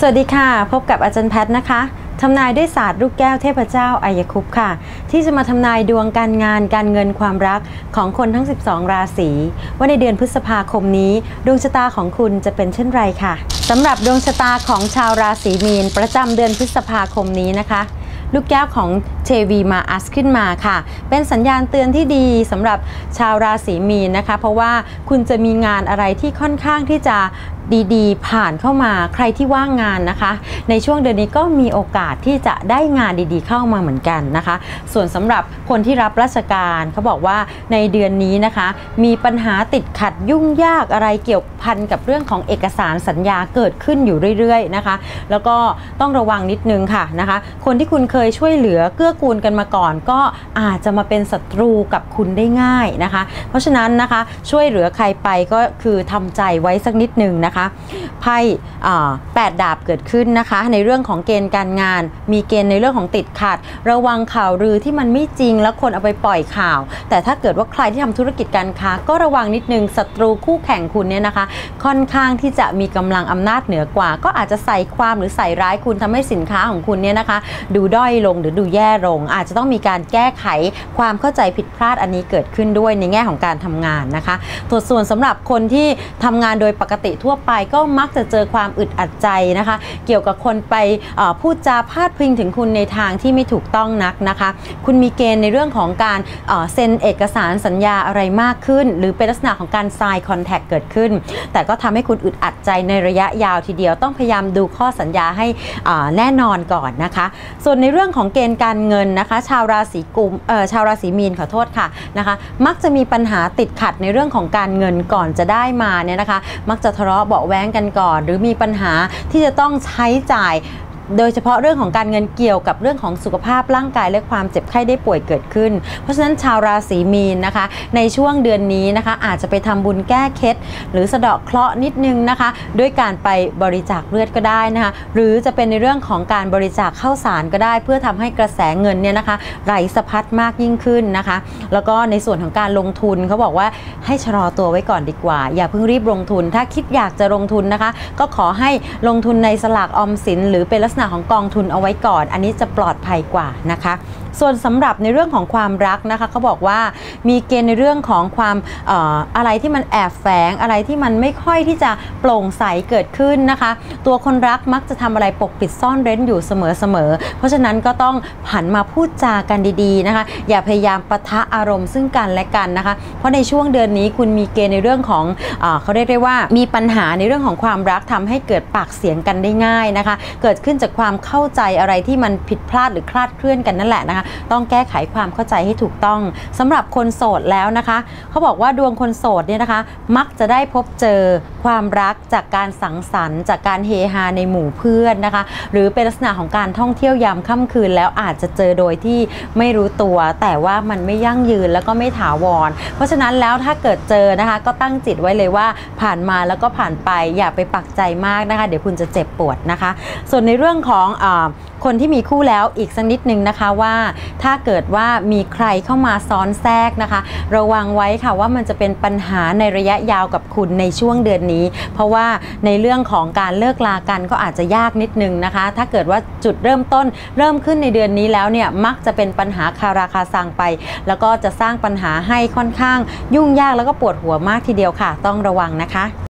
สวัสดีค่ะ พบกับอาจารย์แพทย์นะคะทำนายด้วยศาสตร์ลูกแก้วเทพเจ้าอายคุปค่ะ ที่จะมาทำนายดวงการงานการเงินความรักของคนทั้ง 12 ราศีว่าในเดือนพฤษภาคมนี้ ดวงชะตาของคุณจะเป็นเช่นไรค่ะสำหรับดวงชะตาของชาวราศีมีน ประจำเดือนพฤษภาคมนี้นะคะ ลูกแก้วของ เทวีมาอัสขึ้นมาค่ะ เป็นสัญญาณเตือนที่ดีสำหรับชาวราศีมีนนะคะ เพราะว่าคุณจะมีงานอะไรที่ค่อนข้างที่จะดีๆ ผ่านเข้ามาใครที่ว่างงานนะคะ ในช่วงเดือนนี้ก็มีโอกาสที่จะได้งานดีๆ เข้ามาเหมือนกันนะคะ ส่วนสำหรับคนที่รับราชการเขาบอกว่าในเดือนนี้นะคะ มีปัญหาติดขัดยุ่งยากอะไรเกี่ยวพันกับเรื่องของเอกสารสัญญาเกิดขึ้นอยู่เรื่อยๆนะคะ แล้วก็ต้องระวังนิดนึงค่ะนะคะ คนที่คุณเคยช่วยเหลือเกื้อกูลกันมาก่อน ก็อาจจะมาเป็นศัตรูกับคุณได้ง่ายนะคะ เพราะฉะนั้นนะคะช่วยเหลือใครไปก็คือทำใจไว้สักนิดหนึ่งนะคะไพ่แปดดาบเกิดขึ้นนะคะ ในเรื่องของเกณฑ์การงาน มีเกณฑ์ในเรื่องของติดขัด ระวังข่าวลือที่มันไม่จริงแล้วคนเอาไปปล่อยข่าว แต่ถ้าเกิดว่าใครที่ทำธุรกิจการค้า ก็ระวังนิดนึงศัตรูคู่แข่งคุณเนี่ยนะคะ ค่อนข้างที่จะมีกำลังอำนาจเหนือกว่า ก็อาจจะใส่ความหรือใส่ร้ายคุณทำให้สินค้าของคุณเนี่ยนะคะ ดูด้อยลงหรือดูแย่ลงอาจจะต้องมีการแก้ไขความเข้าใจผิดพลาดอันนี้เกิดขึ้นด้วยในแง่ของการทำงานนะคะตัวส่วนสำหรับคนที่ทำงานโดยปกติทั่วไปก็มักจะเจอความอึดอัดใจนะคะ เกี่ยวกับคนไปพูดจาพาดพิงถึงคุณในทางที่ไม่ถูกต้องนักนะคะ คุณมีเกณฑ์ในเรื่องของการเซ็นเอกสารสัญญาอะไรมากขึ้น หรือเป็นลักษณะของการทรายคอนแทคเกิดขึ้น แต่ก็ทำให้คุณอึดอัดใจในระยะยาวทีเดียวต้องพยายามดูข้อสัญญาให้แน่นอนก่อนนะคะ ส่วนในเรื่องของเกณฑ์การเงินนะคะ ชาวราศีกุมชาวราศีมีนขอโทษค่ะนะคะ มักจะมีปัญหาติดขัดในเรื่องของการเงินก่อนจะได้มาเนี่ยนะคะ มักจะทะเลาะเบาแว้งกันก่อน หรือมีปัญหาที่จะต้องใช้จ่าย โดยเฉพาะเรื่องของการเงินเกี่ยวกับเรื่องของสุขภาพร่างกายและความเจ็บไข้ได้ป่วยเกิดขึ้น เพราะฉะนั้นชาวราศีมีนนะคะ ในช่วงเดือนนี้นะคะ อาจจะไปทำบุญแก้เคล็ดหรือสะเดาะเคราะห์นิดนึงนะคะ ด้วยการไปบริจาคเลือดก็ได้นะคะ หรือจะเป็นในเรื่องของการบริจาคข้าวสารก็ได้ เพื่อทำให้กระแสเงินเนี่ยนะคะไหลสะพัดมากยิ่งขึ้นนะคะ แล้วก็ในส่วนของการลงทุนเขาบอกว่าให้ชะลอตัวไว้ก่อนดีกว่า อย่าเพิ่งรีบลงทุน ถ้าคิดอยากจะลงทุนนะคะ ก็ขอให้ลงทุนในสลากออมสิน หรือเป็นลักษณะของกองทุนเอาไว้ก่อน อันนี้จะปลอดภัยกว่านะคะ ส่วนสำหรับในเรื่องของความรักนะคะเขาบอกว่ามีเกณฑ์ในเรื่องของความอออะไรที่มันแอบแฝงอะไรที่มันไม่ค่อยที่จะโปร่งใสเกิดขึ้นนะคะ ตัวคนรักมักจะทำอะไรปกปิดซ่อนเร้นอยู่เสมอๆเพราะฉะนั้นก็ต้องหันมาพูดจากันดีๆนะคะ อย่าพยายามปะทะอารมณ์ซึ่งกันและกันนะคะ เพราะในช่วงเดือนนี้คุณมีเกณฑ์ในเรื่องของอเขาเรียกได้ว่ามีปัญหาในเรื่องของความรักทำให้เกิดปากเสียงกันได้ง่ายนะคะ เกิดขึ้นจากความเข้าใจอะไรที่มันผิดพลาดหรือคลาดเคลื่อนกันนั่นแหละนะคะต้องแก้ไขความเข้าใจให้ถูกต้องสำหรับคนโสดแล้วนะคะ เขาบอกว่าดวงคนโสดเนี่ยนะคะ มักจะได้พบเจอความรักจากการสังสรรค์ จากการเฮฮาในหมู่เพื่อนนะคะ หรือเป็นลักษณะของการท่องเที่ยวยามค่ำคืนแล้วอาจจะเจอโดยที่ไม่รู้ตัว แต่ว่ามันไม่ยั่งยืนแล้วก็ไม่ถาวร เพราะฉะนั้นแล้วถ้าเกิดเจอนะคะ ก็ตั้งจิตไว้เลยว่าผ่านมาแล้วก็ผ่านไปอย่าไปปักใจมากนะคะ เดี๋ยวคุณจะเจ็บปวดนะคะ ส่วนในเรื่องของอคนที่มีคู่แล้วอีกสักนิดนึงนะคะว่าถ้าเกิดว่ามีใครเข้ามาซ้อนแทรกนะคะ ระวังไว้ค่ะว่ามันจะเป็นปัญหาในระยะยาวกับคุณในช่วงเดือนนี้ เพราะว่าในเรื่องของการเลิกลากันก็อาจจะยากนิดนึงนะคะ ถ้าเกิดว่าจุดเริ่มต้นเริ่มขึ้นในเดือนนี้แล้วเนี่ยมักจะเป็นปัญหาคาราคาซังไป แล้วก็จะสร้างปัญหาให้ค่อนข้าง ยุ่งยากแล้วก็ปวดหัวมากทีเดียวค่ะ ต้องระวังนะคะ